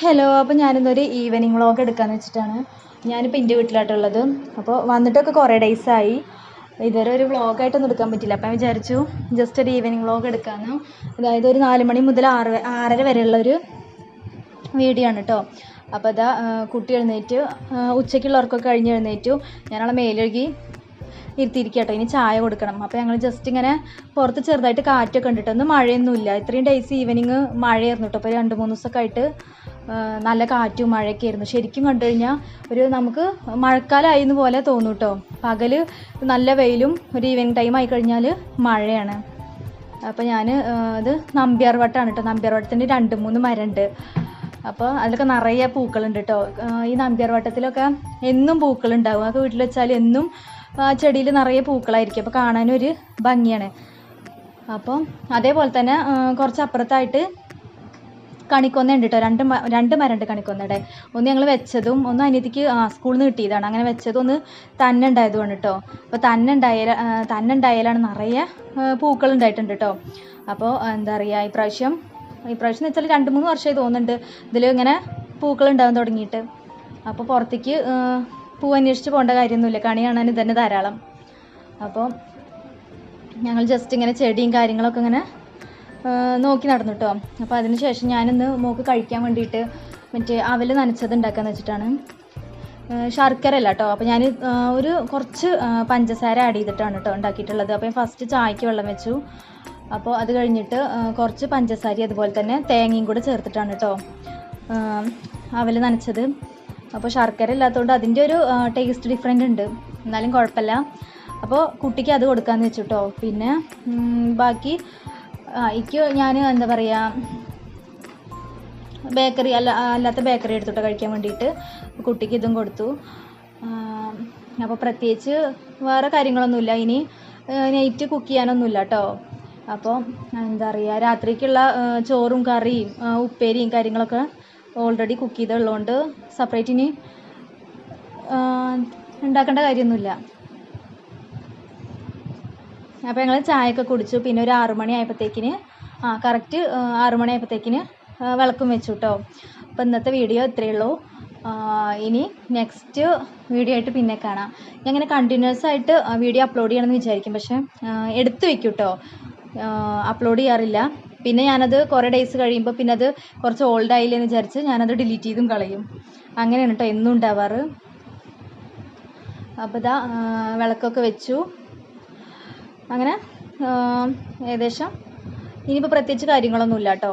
Hello അപ്പോൾ ഞാനിന്നൊരു evening vlog എടുക്കാമെന്ന് വെച്ചിട്ടാണ്. ഞാനിപ്പോൾ എന്റെ വീട്ടിലായിട്ടുള്ളത് അപ്പോൾ വന്നിട്ടൊക്കെ കുറേ ഡേയ്സ് ആയി. ഇതുവരെ ഒരു വ്ളോഗായിട്ടൊന്നും എടുക്കാൻ പറ്റില്ല. അപ്പം വിചാരിച്ചു ജസ്റ്റ് ഒരു ഈവനിങ് വ്ളോഗ് എടുക്കാമെന്ന് അതായത് ഒരു നാല് മണി മുതൽ ആറ് ആറര വരെയുള്ളൊരു വീഡിയോ ആണ് കേട്ടോ അപ്പോൾ അതാ കുട്ടി എഴുന്നേറ്റ്. ഉച്ചയ്ക്കുള്ളവർക്കൊക്കെ കഴിഞ്ഞ് എഴുന്നേറ്റു. ഞാനവളെ മേലഴുകി ഇരുത്തിയിരിക്കുക കേട്ടോ ഇനി ചായ കൊടുക്കണം. അപ്പോൾ ഞങ്ങൾ ജസ്റ്റ് ഇങ്ങനെ പുറത്ത് ചെറുതായിട്ട് കാറ്റൊക്കെ ഉണ്ടിട്ട് ഒന്നും മഴയൊന്നുമില്ല. ഇത്രയും ഡേയ്സ് ഈവനിങ് മഴയായിരുന്നു കേട്ടോ. അപ്പോൾ രണ്ട് മൂന്ന് ദിവസമൊക്കെ ആയിട്ട് നല്ല കാറ്റും മഴയൊക്കെ ആയിരുന്നു. ശരിക്കും കണ്ടു കഴിഞ്ഞാൽ ഒരു നമുക്ക് മഴക്കാലമായിരുന്നു പോലെ തോന്നും കേട്ടോ. പകൽ നല്ല വെയിലും ഒരു ഈവനിങ് ടൈം ആയി കഴിഞ്ഞാൽ മഴയാണ്. അപ്പോൾ ഞാൻ ഇത് നമ്പ്യാർ വട്ടമാണ് കേട്ടോ. നമ്പ്യാർ വട്ടത്തിന്റെ രണ്ട് മൂന്ന് മരമുണ്ട് അപ്പോൾ അതിലൊക്കെ നിറയെ പൂക്കളുണ്ട് കേട്ടോ. ഈ നമ്പ്യാർ വട്ടത്തിലൊക്കെ എന്നും പൂക്കളുണ്ടാവും. അതൊക്കെ വീട്ടിൽ വെച്ചാൽ എന്നും ചെടിയിൽ നിറയെ പൂക്കളായിരിക്കും. അപ്പോൾ കാണാനൊരു ഭംഗിയാണ്. അപ്പം അതേപോലെ തന്നെ കുറച്ച് അപ്പുറത്തായിട്ട് കണിക്കൊന്ന ഉണ്ട് കേട്ടോ രണ്ട് രണ്ട് മരണ്ട് കണിക്കൊന്നയുടെ ഒന്ന് ഞങ്ങൾ വെച്ചതും ഒന്ന് അനിയത്തിക്ക് സ്കൂളിൽ നിന്ന് കിട്ടിയതാണ്. അങ്ങനെ വെച്ചതും ഒന്ന് തന്നെ ഉണ്ടായതുമാണ് കേട്ടോ അപ്പോൾ തന്നെ ഉണ്ടായ തന്നെ ഉണ്ടായാലാണ് നിറയെ പൂക്കൾ ഉണ്ടായിട്ടുണ്ട് കേട്ടോ അപ്പോൾ എന്താ പറയുക ഇപ്രാവശ്യം ഇപ്രാവശ്യം എന്ന് വെച്ചാൽ രണ്ട് മൂന്ന് വർഷമായി തോന്നുന്നുണ്ട് ഇതിൽ ഇങ്ങനെ പൂക്കൾ ഉണ്ടാകാൻ തുടങ്ങിയിട്ട്. അപ്പോൾ പുറത്തേക്ക് പൂ അന്വേഷിച്ച് പോകേണ്ട കാര്യമൊന്നുമില്ല. കണി കാണാൻ ഇതന്നെ ധാരാളം. അപ്പോൾ ഞങ്ങൾ ജസ്റ്റ് ഇങ്ങനെ ചെടിയും കാര്യങ്ങളൊക്കെ ഇങ്ങനെ നോക്കി നടന്നു കേട്ടോ അപ്പോൾ അതിന് ശേഷം ഞാനിന്ന് മോക്ക് കഴിക്കാൻ വേണ്ടിയിട്ട് മറ്റേ അവൽ നനച്ചത് ഉണ്ടാക്കാന്ന് വെച്ചിട്ടാണ്. ശർക്കര അല്ല കേട്ടോ അപ്പോൾ ഞാൻ ഒരു കുറച്ച് പഞ്ചസാര ആഡ് ചെയ്തിട്ടാണ് കേട്ടോ ഉണ്ടാക്കിയിട്ടുള്ളത്. അപ്പോൾ ഫസ്റ്റ് ചായക്ക് വെള്ളം വെച്ചു. അപ്പോൾ അത് കഴിഞ്ഞിട്ട് കുറച്ച് പഞ്ചസാര അതുപോലെ തന്നെ തേങ്ങയും കൂടെ ചേർത്തിട്ടാണ് കേട്ടോ അവൽ നനച്ചത്. അപ്പോൾ ശർക്കര ഇല്ലാത്തതുകൊണ്ട് അതിന്റെ ഒരു ടേസ്റ്റ് ഡിഫറെന്റ് ഉണ്ട്. എന്നാലും കുഴപ്പമില്ല അപ്പോൾ കുട്ടിക്ക് അത് കൊടുക്കാമെന്ന് വെച്ചിട്ടോ. പിന്നെ ബാക്കി എനിക്ക് ഞാൻ എന്താ പറയുക ബേക്കറി അല്ല അല്ലാത്ത ബേക്കറി എടുത്തിട്ട് കഴിക്കാൻ വേണ്ടിയിട്ട്. കുട്ടിക്ക് ഇതും കൊടുത്തു. അപ്പോൾ പ്രത്യേകിച്ച് വേറെ കാര്യങ്ങളൊന്നുമില്ല. ഇനി നൈറ്റ് കുക്ക് ചെയ്യാനൊന്നുമില്ല കേട്ടോ അപ്പോൾ എന്താ പറയുക രാത്രിക്കുള്ള ചോറും കറിയും ഉപ്പേരിയും കാര്യങ്ങളൊക്കെ ഓൾറെഡി കുക്ക് ചെയ്തുള്ളതുകൊണ്ട് സെപ്പറേറ്റ് ഇനി ഉണ്ടാക്കേണ്ട കാര്യമൊന്നുമില്ല. അപ്പോൾ ഞങ്ങൾ ചായയൊക്കെ കുടിച്ചു. പിന്നെ ഒരു ആറുമണി ആയപ്പോഴത്തേക്കിന് ആ കറക്റ്റ് ആറുമണി ആയപ്പോഴത്തേക്കിന് വിളക്കും വെച്ചു കേട്ടോ അപ്പോൾ ഇന്നത്തെ വീഡിയോ ഇത്രയേ ഉള്ളൂ. ഇനി നെക്സ്റ്റ് വീഡിയോ ആയിട്ട് പിന്നെ കാണാം. ഞാൻ ഇങ്ങനെ കണ്ടിന്യൂസ് ആയിട്ട് വീഡിയോ അപ്ലോഡ് ചെയ്യണമെന്ന് വിചാരിക്കും. പക്ഷേ എടുത്തു വെക്കും കേട്ടോ അപ്ലോഡ് ചെയ്യാറില്ല. പിന്നെ ഞാനത് കുറേ ഡേയ്സ് കഴിയുമ്പോൾ പിന്നെ അത് കുറച്ച് ഓൾഡ് ആയില്ലേ എന്ന് വിചാരിച്ച് ഞാനത് ഡിലീറ്റ് ചെയ്തും കളയും. അങ്ങനെയാണ് കേട്ടോ എന്നും ഉണ്ടാവാറ്. അപ്പോൾ ഇതാ വിളക്കൊക്കെ വെച്ചു. അങ്ങനെ ഏകദേശം. ഇനിയിപ്പോൾ പ്രത്യേകിച്ച് കാര്യങ്ങളൊന്നുമില്ല കേട്ടോ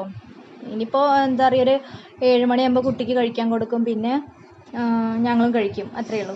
ഇനിയിപ്പോൾ എന്താ പറയുക ഒരു ഏഴ് മണിയാകുമ്പോൾ കുട്ടിക്ക് കഴിക്കാൻ കൊടുക്കും. പിന്നെ ഞങ്ങളും കഴിക്കും. അത്രയേ ഉള്ളൂ.